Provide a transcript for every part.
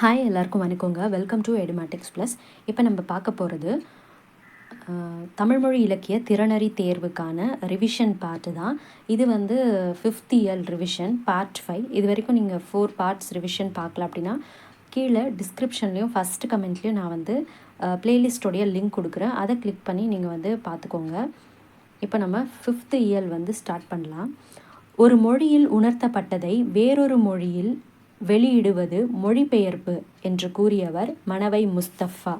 Hi எல்லாருக்கும் வணக்கங்க. Welcome to Edumatics plus இப்போ நம்ம பார்க்க போகிறது தமிழ்மொழி இலக்கிய திறனறி தேர்வுக்கான ரிவிஷன் பார்ட்டு தான். இது வந்து fifth year revision part five இது வரைக்கும் நீங்கள் ஃபோர் பார்ட்ஸ் ரிவிஷன் பார்க்கல அப்படின்னா கீழே டிஸ்கிரிப்ஷன்லேயும் ஃபஸ்ட்டு கமெண்ட்லேயும் நான் வந்து ப்ளேலிஸ்டோடைய லிங்க் கொடுக்குறேன். அதை கிளிக் பண்ணி நீங்கள் வந்து பார்த்துக்கோங்க. இப்போ நம்ம ஃபிஃப்த் இயர் வந்து ஸ்டார்ட் பண்ணலாம். ஒரு மொழியில் உணர்த்தப்பட்டதை வேறொரு மொழியில் வெளியிடுவது மொழிபெயர்ப்பு என்று கூறியவர் மணவை முஸ்தஃபா.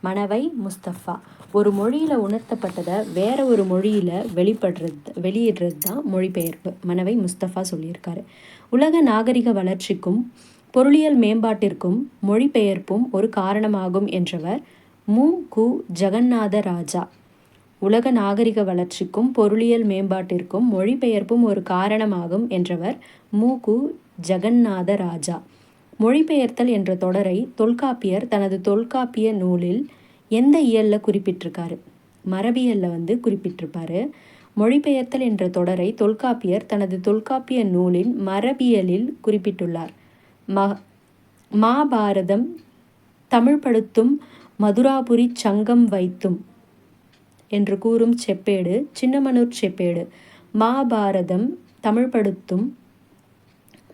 மணவை முஸ்தஃபா. ஒரு மொழியில் உணர்த்தப்பட்டதை வேற ஒரு மொழியில் வெளிப்படுறது வெளியிடுறது தான் மொழிபெயர்ப்பு. மணவை முஸ்தஃபா சொல்லியிருக்காரு. உலக நாகரிக வளர்ச்சிக்கும் பொருளியல் மேம்பாட்டிற்கும் மொழிபெயர்ப்பும் ஒரு காரணமாகும் என்றவர் மு. கு. ஜெகநாத ராஜா உலக நாகரிக வளர்ச்சிக்கும் பொருளியல் மேம்பாட்டிற்கும் மொழிபெயர்ப்பும் ஒரு காரணமாகும் என்றவர் மு. கு. ஜெகநாத ராஜா. மொழிபெயர்த்தல் என்ற தொடரை தொல்காப்பியர் தனது தொல்காப்பிய நூலில் எந்த இயலில் குறிப்பிட்டிருக்காரு? மரபியலில் வந்து குறிப்பிட்டிருப்பாரு. மொழிபெயர்த்தல் என்ற தொடரை தொல்காப்பியர் தனது தொல்காப்பிய நூலின் மரபியலில் குறிப்பிட்டுள்ளார். ம மாபாரதம் தமிழ்படுத்தும் மதுராபுரி சங்கம் வைத்தும் என்று கூறும் செப்பேடு சின்னமனூர் செப்பேடு மாபாரதம் தமிழ்படுத்தும்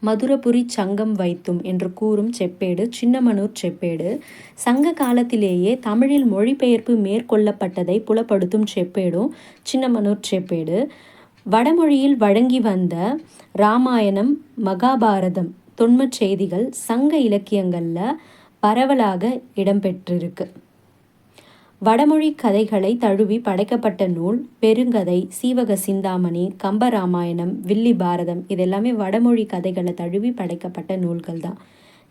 மதுரபுரி சங்கம் வைத்தும் என்று கூறும் செப்பேடு சின்னமனூர் செப்பேடு. சங்க காலத்திலேயே தமிழில் மொழிபெயர்ப்பு மேற்கொள்ளப்பட்டதை புலப்படுத்தும் செப்பேடும் சின்னமனூர் செப்பேடு. வடமொழியில் வழங்கி வந்த இராமாயணம் மகாபாரதம் தொன்மச் செய்திகள் சங்க இலக்கியங்களில் பரவலாக இடம்பெற்றிருக்கு. வடமொழி கதைகளை தழுவி படைக்கப்பட்ட நூல் பெருங்கதை சீவக சிந்தாமணி கம்பராமாயணம் வில்லி பாரதம் இதெல்லாமே வடமொழி கதைகளை தழுவி படைக்கப்பட்ட நூல்கள் தான்.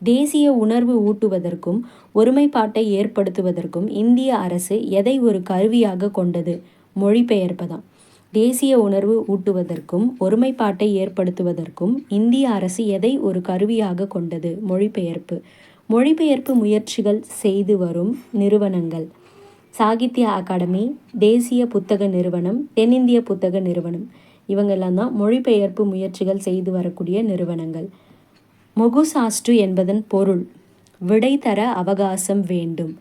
தேசிய உணர்வு ஊட்டுவதற்கும் ஒருமைப்பாட்டை ஏற்படுத்துவதற்கும் இந்திய அரசு எதை ஒரு கருவியாக கொண்டது? மொழிபெயர்ப்பு தான். தேசிய உணர்வு ஊட்டுவதற்கும் ஒருமைப்பாட்டை ஏற்படுத்துவதற்கும் இந்திய அரசு எதை ஒரு கருவியாக கொண்டது? மொழிபெயர்ப்பு. மொழிபெயர்ப்பு முயற்சிகள் செய்து வரும் நிறுவனங்கள். சாகித்ய அகாடமி தேசிய புத்தக நிறுவனம் தென்னிந்திய புத்தக நிறுவனம். இவங்கெல்லாம் தான் மொழிபெயர்ப்பு முயற்சிகள் செய்து வரக்கூடிய நிறுவனங்கள். மொகுசாஸ்டு என்பதன் பொருள் விடை தர அவகாசம் வேண்டும்.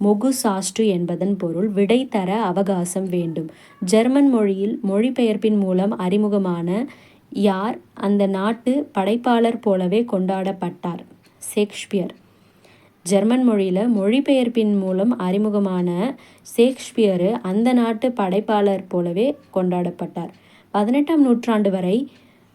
மொகுசாஸ்டு என்பதன் பொருள் விடை தர அவகாசம் வேண்டும். ஜெர்மன் மொழியில் மொழிபெயர்ப்பின் மூலம் அறிமுகமான யார் அந்த நாட்டு படைப்பாளர் போலவே கொண்டாடப்பட்டார். ஷேக்ஸ்பியர். ஜெர்மன் மொழியில் மொழிபெயர்ப்பின் மூலம் அறிமுகமான ஷேக்ஸ்பியரு அந்த நாட்டு படைப்பாளர் போலவே கொண்டாடப்பட்டார். பதினெட்டாம் நூற்றாண்டு வரை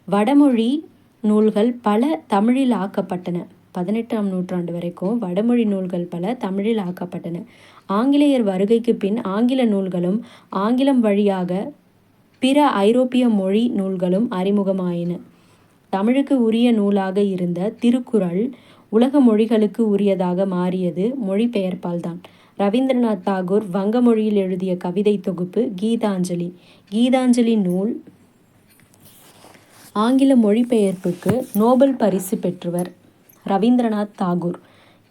வடமொழி நூல்கள் பல தமிழில் ஆக்கப்பட்டன. பதினெட்டாம் நூற்றாண்டு வரைக்கும் வடமொழி நூல்கள் பல தமிழில் ஆக்கப்பட்டன. ஆங்கிலேயர் வருகைக்கு பின் ஆங்கில நூல்களும் ஆங்கிலம் வழியாக பிற ஐரோப்பிய மொழி நூல்களும் அறிமுகமாயின. தமிழுக்கு உரிய நூலாக இருந்த திருக்குறள் உலக மொழிகளுக்கு உரியதாக மாறியது மொழிபெயர்ப்பால்தான். ரவீந்திரநாத் தாகூர் வங்க மொழியில் எழுதிய கவிதை தொகுப்பு கீதாஞ்சலி. கீதாஞ்சலி நூல் ஆங்கில மொழிபெயர்ப்புக்கு நோபல் பரிசு பெற்றவர் ரவீந்திரநாத் தாகூர்.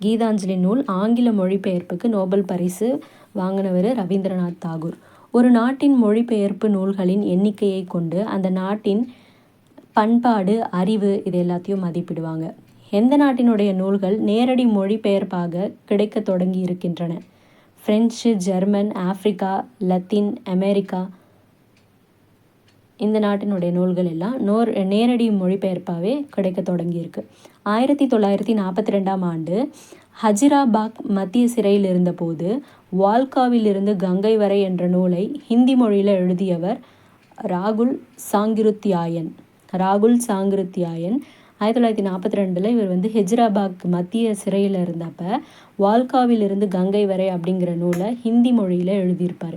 கீதாஞ்சலி நூல் ஆங்கில மொழிபெயர்ப்புக்கு நோபல் பரிசு வாங்கினவர் ரவீந்திரநாத் தாகூர். ஒரு நாட்டின் மொழிபெயர்ப்பு நூல்களின் எண்ணிக்கையை கொண்டு அந்த நாட்டின் பண்பாடு அறிவு இது எல்லாத்தையும் மதிப்பிடுவாங்க. எந்த நாட்டினுடைய நூல்கள் நேரடி மொழிபெயர்ப்பாக கிடைக்க தொடங்கி இருக்கின்றன French German Africa Latin America. இந்த நாட்டினுடைய நூல்கள் எல்லாம் நோர் நேரடி மொழிபெயர்ப்பாகவே கிடைக்க தொடங்கியிருக்கு. ஆயிரத்தி தொள்ளாயிரத்தி நாற்பத்தி ரெண்டாம் ஆண்டு ஹஜிராபாக் மத்திய சிறையில் இருந்தபோது வால்காவிலிருந்து கங்கை வரை என்ற நூலை ஹிந்தி மொழியில் எழுதியவர் ராகுல் சாங்கிருத்தியாயன். ராகுல் சாங்கிருத்தியாயன் ஆயிரத்தி தொள்ளாயிரத்தி நாற்பத்தி ரெண்டில் இவர் வந்து ஹெஜ்ராபாக் மத்திய சிறையில் இருந்தப்போ வால்காவிலிருந்து கங்கை வரை அப்படிங்கிற நூலை ஹிந்தி மொழியில் எழுதியிருப்பார்.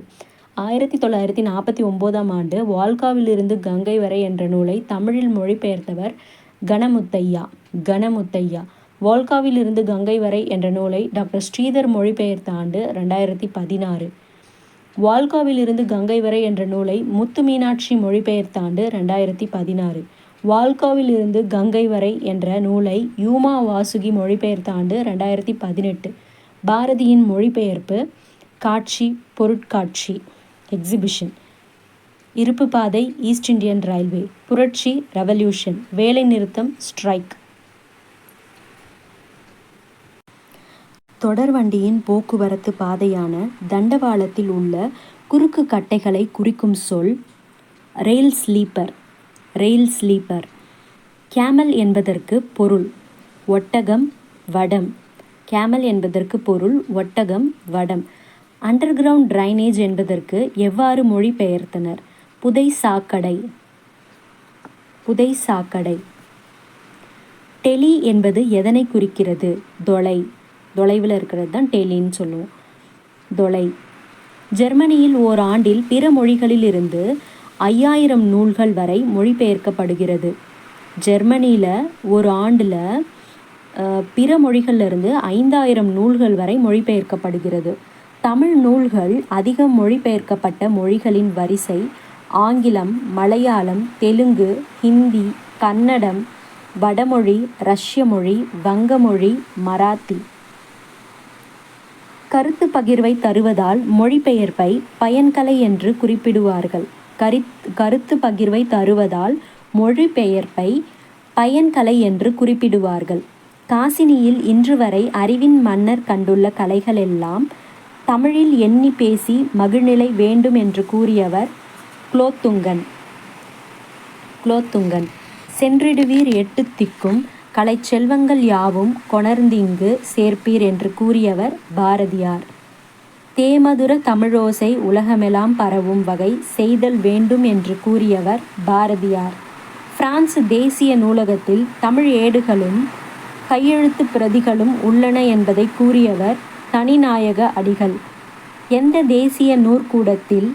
ஆயிரத்தி தொள்ளாயிரத்தி நாற்பத்தி ஒம்போதாம் ஆண்டு வால்காவிலிருந்து கங்கை வரை என்ற நூலை தமிழில் மொழிபெயர்த்தவர் கணமுத்தையா கணமுத்தையா வால்காவிலிருந்து கங்கை வரை என்ற நூலை டாக்டர் ஸ்ரீதர் மொழிபெயர்த்த ஆண்டு ரெண்டாயிரத்தி பதினாறு. வால்காவிலிருந்து கங்கை வரை என்ற நூலை முத்து மீனாட்சி மொழிபெயர்த்த ஆண்டு ரெண்டாயிரத்தி பதினாறு. வால்காவில் இருந்து கங்கை வரை என்ற நூலை யூமா வாசுகி மொழிபெயர்த்த ஆண்டு ரெண்டாயிரத்தி பதினெட்டு. பாரதியின் மொழிபெயர்ப்பு காட்சி பொருட்காட்சி எக்ஸிபிஷன். இருப்பு பாதை ஈஸ்ட் இந்தியன் ரயில்வே. புரட்சி ரெவல்யூஷன். வேலை நிறுத்தம் ஸ்ட்ரைக். தொடர்வண்டியின் போக்குவரத்து பாதையான தண்டவாளத்தில் உள்ள குறுக்கு கட்டைகளை குறிக்கும் சொல் rail sleeper. Rail sleeper. Camel என்பதற்கு பொருள் ஒட்டகம் வடம். கேமல் என்பதற்கு பொருள் ஒட்டகம் வடம். அண்டர் கிரவுண்ட் டிரைனேஜ் என்பதற்கு எவ்வாறு மொழிபெயர்த்தனர்? புதை சாக்கடை. புதை சாக்கடை. டெலி என்பது எதனை குறிக்கிறது? தொலை. தொலைவில் இருக்கிறது தான் டெலின்னு சொல்லுவோம். தொலை. ஜெர்மனியில் ஓர் ஆண்டில் பிற மொழிகளிலிருந்து ஐயாயிரம் நூல்கள் வரை மொழிபெயர்க்கப்படுகிறது. ஜெர்மனியில் ஒரு ஆண்டில் பிற மொழிகளிலிருந்து ஐந்தாயிரம் நூல்கள் வரை மொழிபெயர்க்கப்படுகிறது. தமிழ் நூல்கள் அதிகம் மொழிபெயர்க்கப்பட்ட மொழிகளின் வரிசை ஆங்கிலம் மலையாளம் தெலுங்கு ஹிந்தி கன்னடம் வடமொழி ரஷ்ய மொழி வங்க மொழி மராத்தி. கருத்து பகிர்வை தருவதால் மொழிபெயர்ப்பை பயன்கலை என்று குறிப்பிடுவார்கள். கரித் கருத்து பகிர்வை தருவதால் மொழிபெயர்ப்பை பயன்கலை என்று குறிப்பிடுவார்கள். காசினியில் இன்று வரை அறிவின் மன்னர் கண்டுள்ள கலைகளெல்லாம் தமிழில் எண்ணி பேசி மகிழ்நிலை வேண்டும் என்று கூறியவர் குலோத்துங்கன். குலோத்துங்கன் சென்றிடுவீர் எட்டு திக்கும் கலை செல்வங்கள் யாவும் கொணர்ந்திங்கு சேர்ப்பீர் என்று கூறியவர் பாரதியார். தேமதுர தமிழோசை உலகமெல்லாம் பரவும் வகை செய்தல் வேண்டும் என்று கூறியவர் பாரதியார். பிரான்சு தேசிய நூலகத்தில் தமிழ் ஏடுகளும் கையெழுத்து பிரதிகளும் உள்ளன என்பதை கூறியவர் தனிநாயக அடிகள். எந்த தேசிய நூற்கூடத்தில்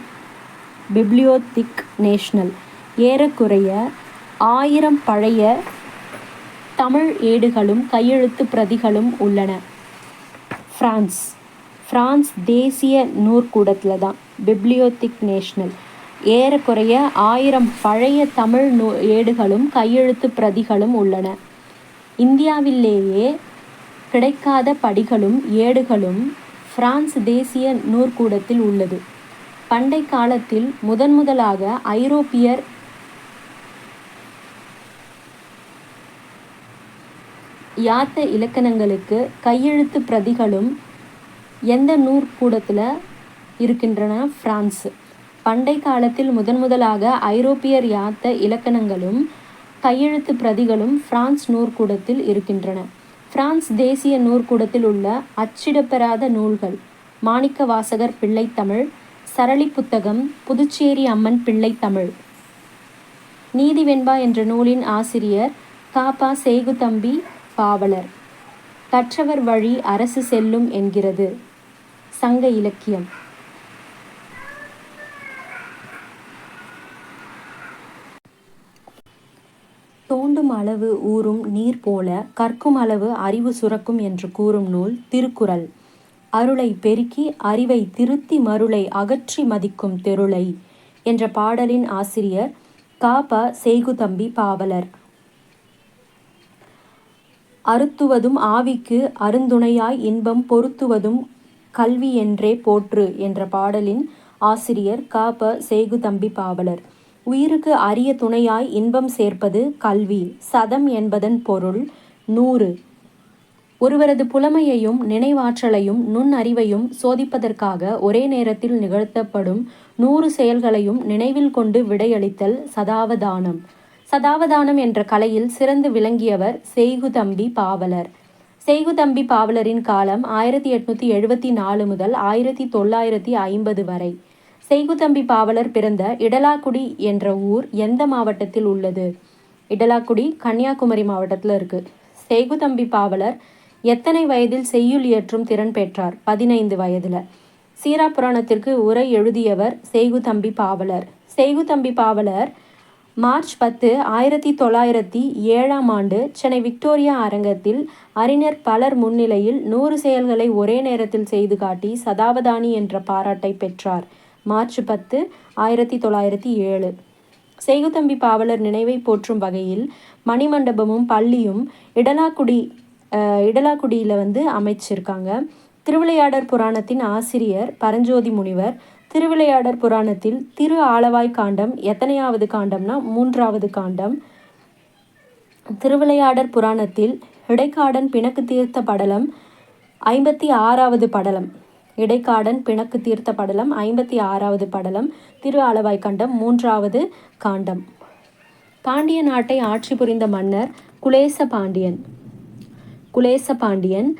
பிப்ளியோத்திக் நேஷனல் ஏறக்குறைய ஆயிரம் பழைய தமிழ் ஏடுகளும் கையெழுத்து பிரதிகளும் உள்ளன. பிரான்ஸ் ஃப்ரான்ஸ் தேசிய நூற்கூடத்தில் தான் பிப்ளியோத்திக் நேஷ்னல் ஏறக்குறைய ஆயிரம் பழைய தமிழ் நூ ஏடுகளும் கையெழுத்து பிரதிகளும் உள்ளன. இந்தியாவிலேயே கிடைக்காத படிகளும் ஏடுகளும் பிரான்ஸ் தேசிய நூற்கூடத்தில் உள்ளது. பண்டை காலத்தில் முதன் முதலாக ஐரோப்பியர் யாத்த இலக்கணங்களுக்கு கையெழுத்து பிரதிகளும் எந்த நூற்கூடத்தில் இருக்கின்றன பிரான்ஸ் பண்டை காலத்தில் முதன் முதலாக ஐரோப்பியர் யாத்த இலக்கணங்களும் கையெழுத்து பிரதிகளும் பிரான்ஸ் நூற்கூடத்தில் இருக்கின்றன. பிரான்ஸ் தேசிய நூற்கூடத்தில் உள்ள அச்சிடப்பெறாத நூல்கள் மாணிக்க வாசகர் பிள்ளைத்தமிழ் சரளி புத்தகம் புதுச்சேரி அம்மன் பிள்ளைத்தமிழ். நீதி வெண்பா என்ற நூலின் ஆசிரியர் காப்பா சேகுதம்பி பாவலர். கற்றவர் வழி அரசு செல்லும் என்கிறது. சங்க இலக்கியம். தோண்டும் அளவு ஊறும் நீர் போல கற்கும் அளவு அறிவு சுரக்கும் என்று கூறும் நூல் திருக்குறள். அருளை பெருக்கி அறிவை திருத்தி மருளை அகற்றி மதிக்கும் தெருளை என்ற பாடலின் ஆசிரியர் காப செய்குதம்பி பாவலர். அறுத்துவதும் ஆவிக்கு அருந்துணையாய் இன்பம் பொருத்துவதும் கல்வி என்றே போற்று என்ற பாடலின் ஆசிரியர் க. ப. சேகுதம்பி பாவலர். உயிருக்கு அரிய துணையாய் இன்பம் சேர்ப்பது கல்வி. சதம் என்பதன் பொருள் நூறு. ஒருவரது புலமையையும் நினைவாற்றலையும் நுண்ணறிவையும் சோதிப்பதற்காக ஒரே நேரத்தில் நிகழ்த்தப்படும் நூறு செயல்களையும் நினைவில் கொண்டு விடையளித்தல் சதாவதானம். சதாவதானம் என்ற கலையில் சிறந்து விளங்கியவர் செய்குதம்பி பாவலர். செய்குதம்பி பாவலரின் காலம் ஆயிரத்தி எட்நூத்தி எழுபத்தி நாலு முதல் ஆயிரத்தி தொள்ளாயிரத்தி ஐம்பது வரை. செய்குதம்பி பாவலர் பிறந்த இடலாக்குடி என்ற ஊர் எந்த மாவட்டத்தில் உள்ளது? இடலாக்குடி கன்னியாகுமரி மாவட்டத்தில் இருக்கு. செய்குதம்பி பாவலர் எத்தனை வயதில் செய்யுள் இயற்றும் திறன் பெற்றார்? பதினைந்து வயதில். சீரா புராணத்திற்கு உரை எழுதியவர் செய்குதம்பி பாவலர். செய்குதம்பி பாவலர் மார்ச் பத்து ஆயிரத்தி தொள்ளாயிரத்தி ஏழாம் ஆண்டு சென்னை விக்டோரியா அரங்கத்தில் அறிஞர் பலர் முன்னிலையில் நூறு செயல்களை ஒரே நேரத்தில் செய்து காட்டி சதாவதானி என்ற பாராட்டை பெற்றார். மார்ச் பத்து ஆயிரத்தி தொள்ளாயிரத்தி ஏழு. செய்குத்தம்பி பாவலர் நினைவை போற்றும் வகையில் மணிமண்டபமும் பள்ளியும் இடலாக்குடி இடலாக்குடியில் வந்து அமைச்சிருக்காங்க. திருவிளையாடற் புராணத்தின் ஆசிரியர் பரஞ்சோதி முனிவர் திருவிளையாடற் புராணத்தில் திரு ஆலவாய் காண்டம் எத்தனையாவது காண்டம்னா மூன்றாவது காண்டம். திருவிளையாடற் புராணத்தில் இடைக்காடன் பிணக்கு தீர்த்த படலம் ஐம்பத்தி ஆறாவது படலம். இடைக்காடன் பிணக்கு தீர்த்த படலம் ஐம்பத்தி ஆறாவது படலம். திரு ஆலவாய் கண்டம் மூன்றாவது காண்டம். பாண்டிய நாட்டை ஆட்சி புரிந்த மன்னர் குலேச பாண்டியன். குலேச பாண்டியன்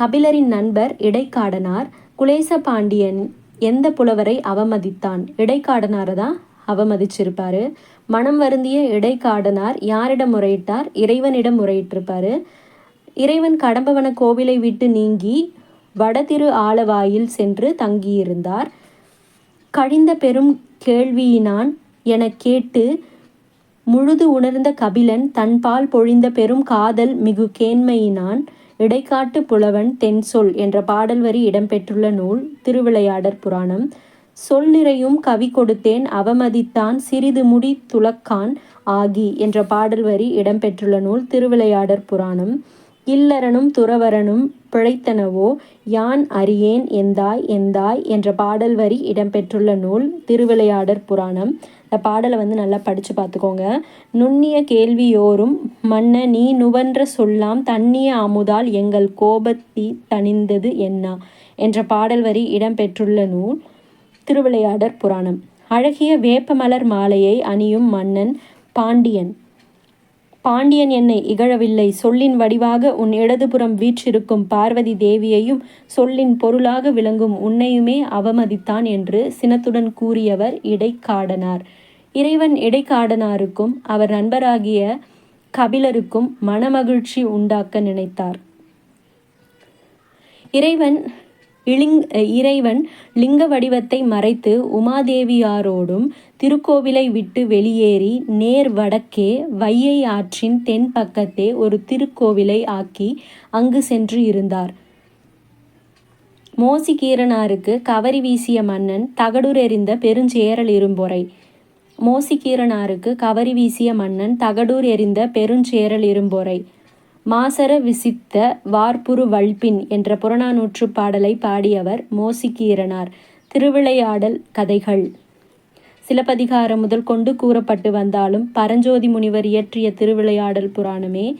கபிலரின் நண்பர் இடைக்காடனார். குலேச பாண்டியன் எந்த புலவரை அவமதித்தான்? இடைக்காடனாரை தான் அவமதிச்சிருப்பாரு. மனம் வருந்திய இடைக்காடனார் யாரிடம் முறையிட்டார்? இறைவனிடம் முறையிட்டிருப்பாரு. இறைவன் கடம்பவன கோவிலை விட்டு நீங்கி வடதிரு ஆலவாயில் சென்று தங்கியிருந்தார். கழிந்த பெரும் கேள்வியினான் எனக் கேட்டு முழுது உணர்ந்த கபிலன் தன்பால் பொழிந்த பெரும் காதல் மிகு கேண்மையினான் இடைக்காட்டு புலவன் தென்சொல் என்ற பாடல் வரி இடம்பெற்றுள்ள நூல் திருவிளையாடற் புராணம். சொல் நிறையும் கவி கொடுத்தேன் அவமதித்தான் சிறிது முடி துலக்கான் ஆகி என்ற பாடல் வரி இடம்பெற்றுள்ள நூல் திருவிளையாடற் புராணம். இல்லறனும் துறவரனும் பிழைத்தனவோ யான் அறியேன் எந்தாய் எந்தாய் என்ற பாடல் வரி இடம்பெற்றுள்ள நூல் திருவிளையாடற் புராணம். இந்த பாடலை வந்து நல்லா படித்து பார்த்துக்கோங்க. நுண்ணிய கேள்வியோரும் மன்ன நீ நுவன்ற சொல்லாம் தண்ணிய அமுதால் எங்கள் கோபத்தி தணிந்தது என்ன? என்ற பாடல் வரி இடம்பெற்றுள்ள நூல் திருவிளையாடற் புராணம். அழகிய வேப்பமலர் மாலையை அணியும் மன்னன் பாண்டியன். பாண்டியன் என்னை இகழவில்லை. சொல்லின் வடிவாக உன் இடதுபுறம் வீற்றிருக்கும் பார்வதி தேவியையும் சொல்லின் பொருளாக விளங்கும் உன்னையுமே அவமதித்தான் என்று சினத்துடன் கூறியவர் இடைக்காடனார். இறைவன் இடைக்காடனாருக்கும் அவர் நண்பராகிய கபிலருக்கும் மனமகிழ்ச்சி உண்டாக்க நினைத்தார். இறைவன் இளிங் இறைவன் லிங்க வடிவத்தை மறைத்து உமாதேவியாரோடும் திருக்கோவிலை விட்டு வெளியேறி நேர் வடக்கே வையை ஆற்றின் தென் பக்கத்தே ஒரு திருக்கோவிலை ஆக்கி அங்கு சென்று இருந்தார். மோசிகீரனாருக்கு கவரி வீசிய மன்னன் தகடுரெறிந்த பெருஞ்சேரல் இரும்பொறை. மோசிகீரனாருக்கு கவரி வீசிய மன்னன் தகடூர் எறிந்த பெருஞ்சேரல் இரும்பொறை. மாசர விசித்த வார்புரு வல்பின் என்ற புறநானூற்று பாடலை பாடியவர் மோசிகீரனார். திருவிளையாடல் கதைகள். சிலப்பதிகாரம் முதல் கொண்டு கூறப்பட்டு வந்தாலும் பரஞ்சோதி முனிவர் இயற்றிய திருவிளையாடல் புராணமே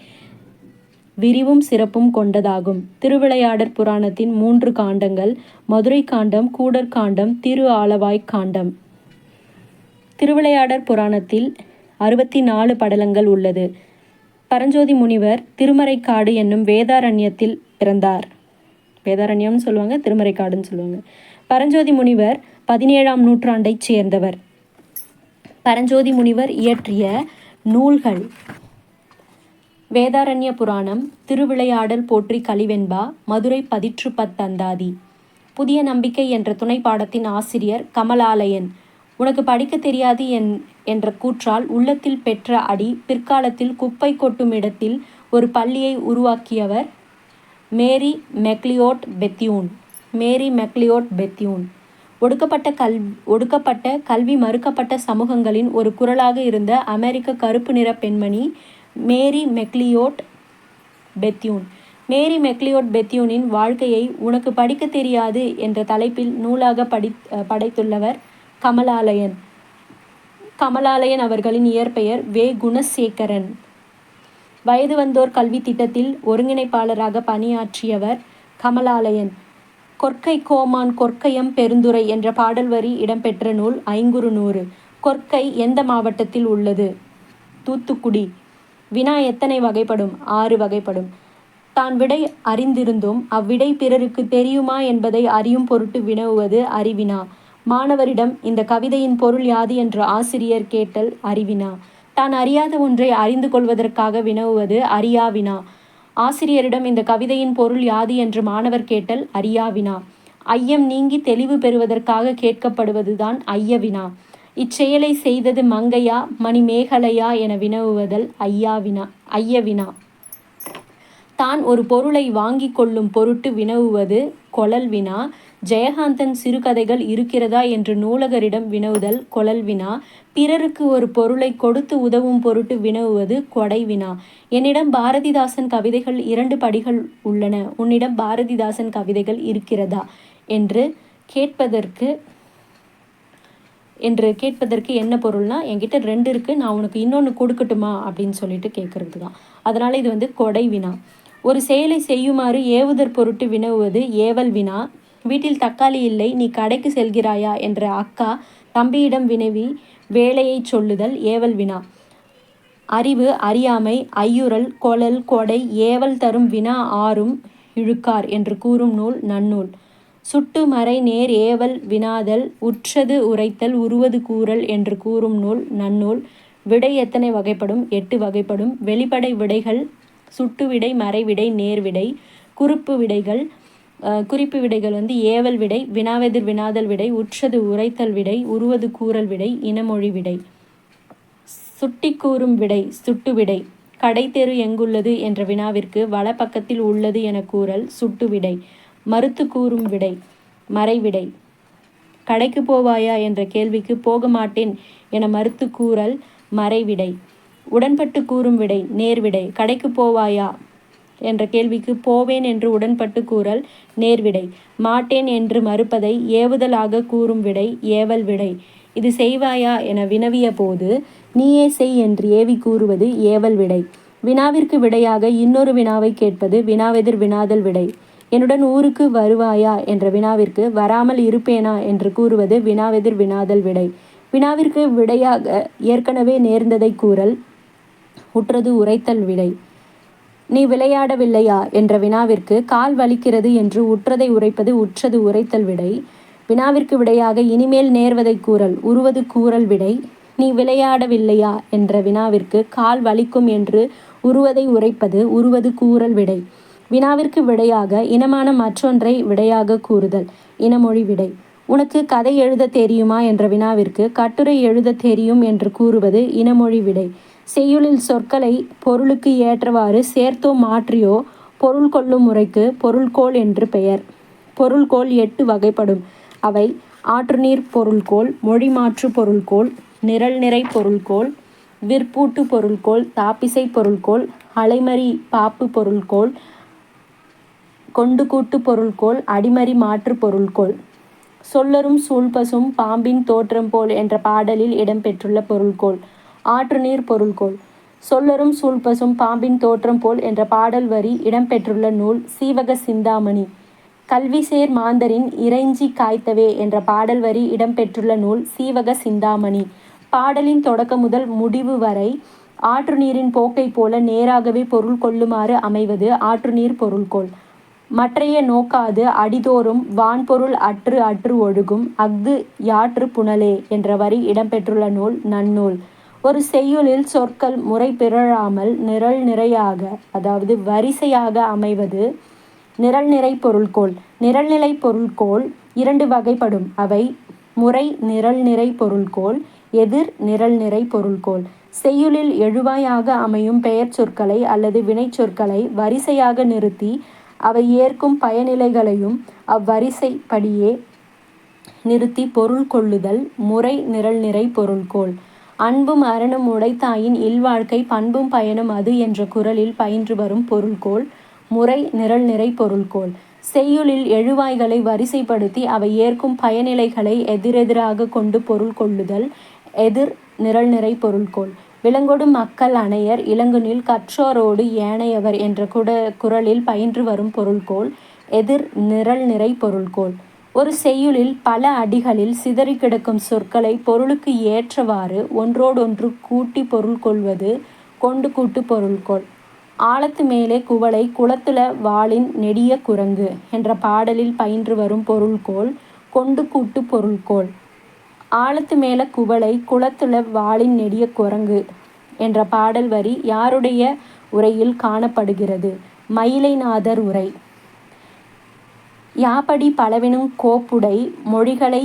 விரிவும் சிறப்பும் கொண்டதாகும். திருவிளையாடற் புராணத்தின் மூன்று காண்டங்கள் மதுரை காண்டம் கூடற்காண்டம் திரு ஆளவாய்க் காண்டம். திருவிளையாடற் புராணத்தில் அறுபத்தி நாலு படலங்கள் உள்ளது. பரஞ்சோதி முனிவர் திருமறைக்காடு என்னும் வேதாரண்யத்தில் பிறந்தார். வேதாரண்யம்னு சொல்லுவாங்க திருமறைக்காடுன்னு சொல்லுவாங்க. பரஞ்சோதி முனிவர் பதினேழாம் நூற்றாண்டைச் சேர்ந்தவர். பரஞ்சோதி முனிவர் இயற்றிய நூல்கள். வேதாரண்ய புராணம் திருவிளையாடல் போற்றி கலிவெண்பா மதுரை பதிற்று பத்தந்தாதி புதிய நம்பிக்கை என்ற துணை பாடத்தின் ஆசிரியர் கமலாலயன். உனக்கு படிக்க தெரியாது என் என்ற கூற்றால் உள்ளத்தில் பெற்ற அடி பிற்காலத்தில் குப்பை கொட்டும் இடத்தில் ஒரு பள்ளியை உருவாக்கியவர் Mary McLeod Bethune. Mary McLeod Bethune ஒடுக்கப்பட்ட கல் ஒடுக்கப்பட்ட கல்வி மறுக்கப்பட்ட சமூகங்களின் ஒரு குரலாக இருந்த அமெரிக்க கருப்பு நிற பெண்மணி Mary McLeod Bethune Mary McLeod பெத்யூனின் வாழ்க்கையை உனக்கு படிக்க தெரியாது என்ற தலைப்பில் நூலாக படி படைத்துள்ளவர் கமலாலயன். கமலாலயன் அவர்களின் இயற்பெயர் வே. குணசேகரன். வயது வந்தோர் கல்வி திட்டத்தில் ஒருங்கிணைப்பாளராக பணியாற்றியவர் கமலாலயன். கொற்கை கோமான் கொற்கையம் பெருந்துரை என்ற பாடல் வரி இடம்பெற்ற நூல் ஐங்குறு நூறு கொற்கை எந்த மாவட்டத்தில் உள்ளது? தூத்துக்குடி. வினா எத்தனை வகைப்படும்? ஆறு வகைப்படும். தான் விடை அறிந்திருந்தும். அவ்விடை பிறருக்கு தெரியுமா என்பதை அறியும் பொருட்டு வினவுவது அறிவினா. மாணவரிடம் இந்த கவிதையின் பொருள் யாது என்று ஆசிரியர் கேட்டல் அறிவினா. தான் அறியாத ஒன்றை அறிந்து கொள்வதற்காக வினவுவது அறியாவினா. ஆசிரியரிடம் இந்த கவிதையின் பொருள் யாது என்று மாணவர் கேட்டல் அறியாவினா. ஐயம் நீங்கி தெளிவு பெறுவதற்காக கேட்கப்படுவதுதான் ஐயவினா. இச்செயலை செய்தது மங்கையா மணிமேகலையா என வினவுவதல் ஐயாவினா ஐயவினா. தான் ஒரு பொருளை வாங்கி கொள்ளும் பொருட்டு வினவுவது கொழல் வினா ஜெயகாந்தன் சிறுகதைகள் இருக்கிறதா என்று நூலகரிடம் வினவுதல் கொழல் வினா. பிறருக்கு ஒரு பொருளை கொடுத்து உதவும் பொருட்டு வினவுவது கொடை வினா. என்னிடம் பாரதிதாசன் கவிதைகள் இரண்டு படிகள் உள்ளன. உன்னிடம் பாரதிதாசன் கவிதைகள் இருக்கிறதா? என்று கேட்பதற்கு என்று கேட்பதற்கு என்ன பொருள்னா என்கிட்ட ரெண்டு இருக்குது நான் உனக்கு இன்னொன்று கொடுக்கட்டுமா? அப்படின்னு சொல்லிட்டு கேட்குறது தான் அதனால் இது வந்து கொடை வினா. ஒரு செயலை செய்யுமாறு ஏவுதற் பொருட்டு வினவுவது ஏவல் வினா. வீட்டில் தக்காளி இல்லை நீ கடைக்கு செல்கிறாயா? என்ற அக்கா தம்பியிடம் வினவி வேலையைச் சொல்லுதல் ஏவல் வினா. அறிவு அறியாமை ஐயுறல் கொழல் கொடை ஏவல் தரும் வினா ஆறும் இழுக்கார் என்று கூறும் நூல் நன்னூல். சுட்டு மறை நேர் ஏவல் வினாதல் உற்றது உரைத்தல் உருவது கூறல் என்று கூறும் நூல் நன்னூல். விடை எத்தனை வகைப்படும்? எட்டு வகைப்படும். வெளிப்படை விடைகள் சுட்டு விடை மறைவிடை நேர்விடை குறுப்பு விடைகள் குறிப்பு விடைகள் வந்து ஏவல் விடை வினாவெதிர் வினாதல் விடை உற்றது உரைத்தல் விடை உருவது கூறல் விடை இனமொழி விடை. சுட்டி கூறும் விடை சுட்டு விடை. கடைத்தெரு எங்குள்ளது என்ற வினாவிற்கு வலப்பக்கத்தில் உள்ளது என கூறல் சுட்டு விடை. மறுத்து கூறும் விடை மறைவிடை கடைக்கு போவாயா என்ற கேள்விக்கு போக மாட்டேன் என மறுத்து கூறல் மறைவிடை உடன்பட்டு கூறும் விடை நேர்விடை கடைக்கு போவாயா? என்ற கேள்விக்கு போவேன் என்று உடன்பட்டு கூறல் நேர்விடை மாட்டேன் என்று மறுப்பதை ஏவுதலாக கூறும் விடை ஏவல் விடை. இது செய்வாயா என வினவிய போது நீயே செய் என்று ஏவி கூறுவது ஏவல் விடை. வினாவிற்கு விடையாக இன்னொரு வினாவை கேட்பது வினாவெதிர் வினாதல் விடை. என்னுடன் ஊருக்கு வருவாயா என்ற வினாவிற்கு வராமல் இருப்பேனா என்று கூறுவது வினாவெதிர் வினாதல் விடை. வினாவிற்கு விடையாக ஏற்கனவே நேர்ந்ததை கூறல் உற்றது உரைத்தல் விடை. நீ விளையாடவில்லையா? என்ற வினாவிற்கு கால் வலிக்கிறது என்று உற்றதை உரைப்பது உற்றது உரைத்தல் விடை. வினாவிற்கு விடையாக இனிமேல் நேர்வதை கூறல் உருவது கூறல் விடை. நீ விளையாடவில்லையா? என்ற வினாவிற்கு கால் வலிக்கும் என்று உருவதை உரைப்பது உருவது கூறல் விடை. வினாவிற்கு விடையாக இனமான மற்றொன்றை விடையாக கூறுதல் இனமொழி விடை. உனக்கு கதை எழுத தெரியுமா? என்ற வினாவிற்கு கட்டுரை எழுத தெரியும் என்று கூறுவது இனமொழி விடை. செய்யுளில் சொற்களை பொருளுக்கு ஏற்றவாறு சேர்த்தோ மாற்றியோ பொருள் கொள்ளும் முறைக்கு பொருள்கோள் என்று பெயர். பொருள்கோள் எட்டு வகைப்படும். அவை ஆற்றுநீர் பொருள்கோள் மொழி மாற்று பொருள்கோள் நிரல் நிறை பொருள்கோள் விற்பூட்டு பொருள்கோள் தாப்பிசை பொருள்கோள் அலைமறி பாப்பு பொருள்கோள் கொண்டு கூட்டு பொருள்கோள் அடிமறி மாற்று பொருள்கோள். சொல்லரும் சூழ்பசும் பாம்பின் தோற்றம் போல் என்ற பாடலில் இடம்பெற்றுள்ள பொருள்கோள். ஆற்று நீர் பொருள்கோள். சொல்லரும் சூழ்பசும் பாம்பின் தோற்றம் போல் என்ற பாடல் வரி இடம்பெற்றுள்ள நூல் சீவக சிந்தாமணி. கல்விசேர் மாந்தரின் இறைஞ்சி காய்த்தவே என்ற பாடல் வரி இடம்பெற்றுள்ள நூல் சீவக சிந்தாமணி. பாடலின் தொடக்கம் முதல் முடிவு வரை ஆற்று நீரின் போக்கை போல நேராகவே பொருள் கொள்ளுமாறு அமைவது ஆற்று நீர் பொருள்கோள். மற்றைய நோக்காது அடிதோறும் வான்பொருள் அற்று அற்று ஒழுகும் அஃது யாற்று புனலே என்ற வரி இடம்பெற்றுள்ள நூல் நன்னூல். ஒரு செய்யுளில் சொற்கள் முறை பிறழாமல் நிரல் நிறையாக அதாவது வரிசையாக அமைவது நிரல் நிறை பொருள்கோள். நிரல்நிலை பொருள்கோள் இரண்டு வகைப்படும். அவை முறை நிரல் நிறை பொருள்கோள் எதிர் நிரல் நிறை பொருள்கோள். செய்யுளில் எழுவாயாக அமையும் பெயர் சொற்களை அல்லது வினைச்சொற்களை வரிசையாக நிறுத்தி அவை ஏற்கும் பயனிலைகளையும் அவ்வரிசைப்படியே நிறுத்தி பொருள் கொள்ளுதல் முறை நிரல் நிறை பொருள்கோள். அன்பும் அறனும் உடைத்தாயின் இல்வாழ்க்கை பண்பும் பயனும் அது என்ற குரலில் பயின்று வரும் பொருள்கோள் முறை நிரல் நிறை பொருள்கோள். செய்யுளில் எழுவாய்களை வரிசைப்படுத்தி அவை ஏற்கும் பயனிலைகளை எதிரெதிராக கொண்டு பொருள் கொள்ளுதல் எதிர் நிரல் நிறை பொருள்கோள். விலங்கொடும் மக்கள் அணையர் இளங்குனில் கற்றோரோடு ஏனையவர் என்ற குட குரலில் பயின்று வரும் பொருள்கோள் எதிர் நிரல் நிறை பொருள்கோள். ஒரு செய்யுளில் பல அடிகளில் சிதறி கிடக்கும் சொற்களை பொருளுக்கு ஏற்றவாறு ஒன்றோடொன்று கூட்டி பொருள் கொள்வது கொண்டு கூட்டு பொருள்கோள் ஆழத்து மேலே குவளை குளத்துல வாளின் நெடிய குரங்கு என்ற பாடலில் பயின்று வரும் பொருள்கோள் கொண்டு கூட்டு பொருள்கோள் ஆழத்து மேலே குவளை குளத்துல வாளின் நெடிய குரங்கு என்ற பாடல் வரி யாருடைய உரையில் காணப்படுகிறது? மயிலைநாதர் உரை. யாப்படி பலவினும் கோப்புடை மொழிகளை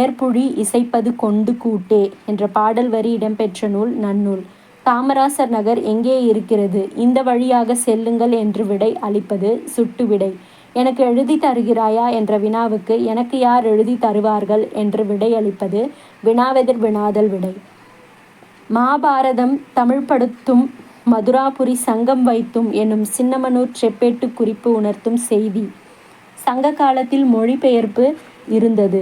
ஏற்புழி இசைப்பது கொண்டு கூட்டே என்ற பாடல் வரி இடம்பெற்ற நூல் நன்னூல். காமராசர் நகர் எங்கே இருக்கிறது? இந்த வழியாக செல்லுங்கள் என்று விடை அளிப்பது சுட்டு விடை. எனக்கு எழுதி தருகிறாயா என்ற வினாவுக்கு எனக்கு யார் எழுதி தருவார்கள் என்று விடையளிப்பது வினாவெதிர் வினாதல் விடை. மாபாரதம் தமிழ்படுத்தும் மதுராபுரி சங்கம் வைத்தும் என்னும் சின்னமனூர் செப்பேட்டு குறிப்பு உணர்த்தும் செய்தி. சங்க காலத்தில் மொழிபெயர்ப்பு இருந்தது.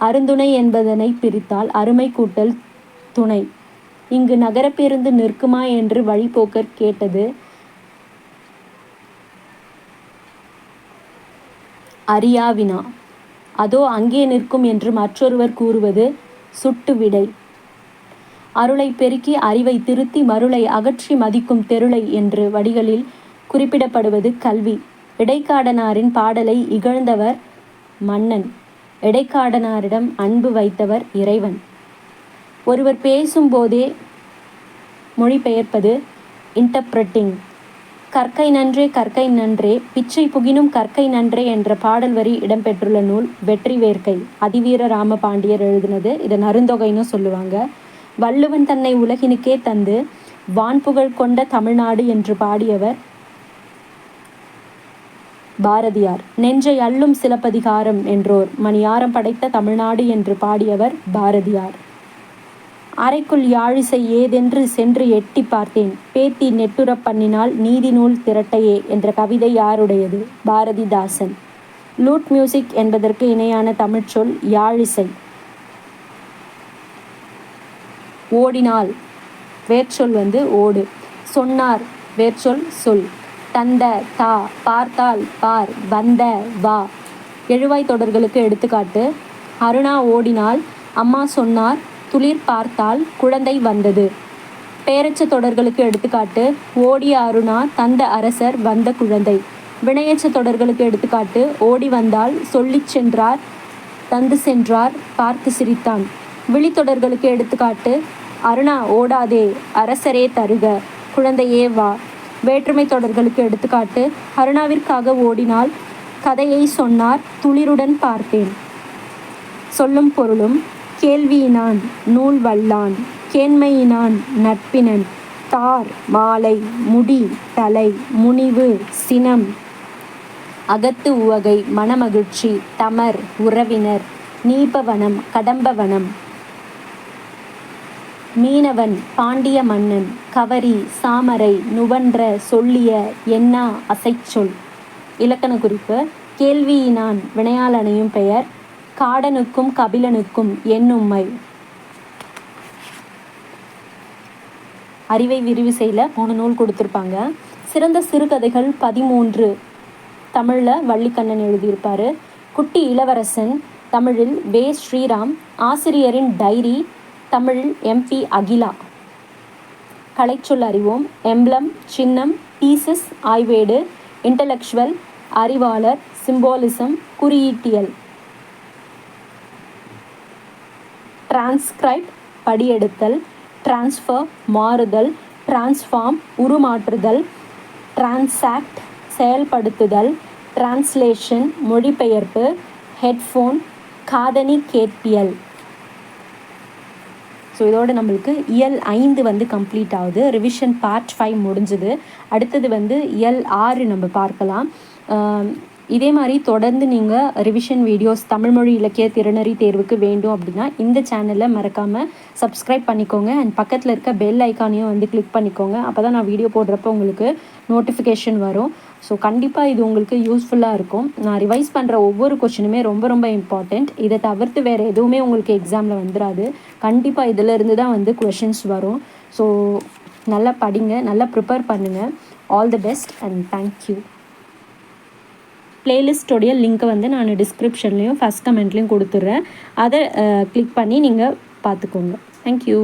அருந்துணை என்பதனை பிரித்தால் அருமை கூட்டல் துணை. இங்கு நகர நிற்குமா என்று வழிபோக்கர் கேட்டது. அறியாவினா. அதோ அங்கே நிற்கும் என்று மற்றொருவர் கூறுவது சுட்டு விடை. அருளை பெருக்கி அறிவை திருத்தி மருளை அகற்றி மதிக்கும் தெருளை என்று வடிகளில் குறிப்பிடப்படுவது கல்வி. இடைக்காடனாரின் பாடலை இகழ்ந்தவர் மன்னன். இடைக்காடனாரிடம் அன்பு வைத்தவர் இறைவன். ஒருவர் பேசும்போதே மொழிபெயர்ப்பது இன்டர்பிரட்டிங் கற்கை நன்றே கற்கை நன்றே பிச்சை புகினும் கற்கை நன்றே என்ற பாடல் வரி இடம்பெற்றுள்ள நூல் வெற்றி வேர்க்கை. அதிவீர ராம பாண்டியர் எழுதினது. இதை நருந்தொகைன்னு சொல்லுவாங்க. வள்ளுவன் தன்னை உலகினுக்கே தந்து வான்புகழ் கொண்ட தமிழ்நாடு என்று பாடியவர் பாரதியார். நெஞ்சை அள்ளும் சிலப்பதிகாரம் என்றோர். மணியாரம் படைத்த தமிழ்நாடு என்று பாடியவர் பாரதியார். அறைக்குள் யாழிசை ஏதென்று சென்று எட்டி பார்த்தேன். பேத்தி நெட்டுறப் பண்ணினால் நீதி நூல் திரட்டையே என்ற கவிதை யாருடையது? பாரதிதாசன். லூட் மியூசிக் என்பதற்கு இணையான தமிழ்ச்சொல் யாழிசை. ஓடினால் வேர்ச்சொல் வந்து ஓடு. சொன்னார் வேர்ச்சொல் சொல். தந்த தா பார்த்தால் பார் வந்த வா. எழுவாய் தொடர்களுக்கு எடுத்துக்காட்டு. அருணா ஓடினால் அம்மா சொன்னார் துளிர் பார்த்தால் குழந்தை வந்தது. பேரச்ச தொடர்களுக்கு எடுத்துக்காட்டு. ஓடிய அருணா தந்த அரசர் வந்த குழந்தை. வினையச்ச தொடர்களுக்கு எடுத்துக்காட்டு. ஓடி வந்தால் சொல்லிச் சென்றார் தந்து சென்றார் பார்த்து சிரித்தான். விழித்தொடர்களுக்கு எடுத்துக்காட்டு. அருணா ஓடாதே அரசரே தருக. குழந்தையே வா. வேற்றுமை தொடர்களுக்கு எடுத்துக்காட்டு அருணாவிற்காக ஓடினால் கதையை சொன்னார். துளிருடன் பார்த்தேன். சொல்லும் பொருளும் கேள்வியினான் நூல் வல்லான். கேண்மையினான் நட்பினன். தார் மாலை முடி தலை முனிவு சினம். அகத்து உவகை மனமகிழ்ச்சி தமர் உறவினர். நீபவனம் கடம்பவனம். மீனவன் பாண்டிய மன்னன் கவரி சாமரை நுவன்ற சொல்லிய எண்ணா அசைச்சொல். இலக்கண குறிப்பு கேள்வியினான் வினையாளனையும் பெயர் காடனுக்கும் கபிலனுக்கும் என்னும்மை அறிவை விரிவு செய்யல மூணு நூல் கொடுத்துருப்பாங்க. சிறந்த சிறுகதைகள் பதிமூன்று. தமிழில் வள்ளிக்கண்ணன் எழுதியிருப்பார். குட்டி இளவரசன் தமிழில் வே. ஸ்ரீராம் ஆசிரியரின் டைரி தமிழில் எம்பி அகிலா. கலைச்சொல் அறிவோம். எம்ப்ளம் சின்னம் தீசஸ் ஆய்வேடு இன்டலெக்சுவல் அறிவாளர் சிம்போலிசம் குறியீட்டியல். டிரான்ஸ்கிரைப் படியெடுத்தல். டிரான்ஸ்ஃபர் மாறுதல். டிரான்ஸ்ஃபார்ம் உருமாற்றுதல். டிரான்சாக்ட் செயல்படுத்துதல். டிரான்ஸ்லேஷன் மொழிபெயர்ப்பு. ஹெட்ஃபோன் காதணி கேட்பியல். ஸோ இதோட நம்மளுக்கு இயல் ஐந்து வந்து கம்ப்ளீட் ஆகுது. ரிவிஷன் பார்ட் ஃபைவ் முடிஞ்சுது. அடுத்தது வந்து இயல் ஆறு நம்ம பார்க்கலாம். இதே மாதிரி தொடர்ந்து நீங்கள் ரிவிஷன் வீடியோஸ் தமிழ்மொழி இலக்கிய திறனறி தேர்வுக்கு வேண்டும் அப்படின்னா இந்த சேனலை மறக்காமல் சப்ஸ்கிரைப் பண்ணிக்கோங்க. அண்ட் பக்கத்தில் இருக்க பெல் ஐக்கானையும் வந்து கிளிக் பண்ணிக்கோங்க. அப்போ தான் நான் வீடியோ போடுறப்போ உங்களுக்கு நோட்டிஃபிகேஷன் வரும். ஸோ கண்டிப்பாக இது உங்களுக்கு யூஸ்ஃபுல்லாக இருக்கும். நான் ரிவைஸ் பண்ணுற ஒவ்வொரு கொஷினுமே ரொம்ப ரொம்ப இம்பார்ட்டண்ட் இதை தவிர்த்து வேறு எதுவுமே உங்களுக்கு எக்ஸாமில் வந்துடாது கண்டிப்பாக இதிலிருந்து தான் வந்து கொஷின்ஸ் வரும். ஸோ நல்லா படிங்க. நல்லா ப்ரிப்பேர் பண்ணுங்கள் all the best and thank you பிளேலிஸ்டோடைய லிங்க்கை வந்து நான் டிஸ்கிரிப்ஷன்லேயும் ஃபஸ்ட் கமெண்ட்லேயும் கொடுத்துட்றேன் அதை கிளிக் பண்ணி நீங்கள் பார்த்துக்கோங்க. தேங்க்யூ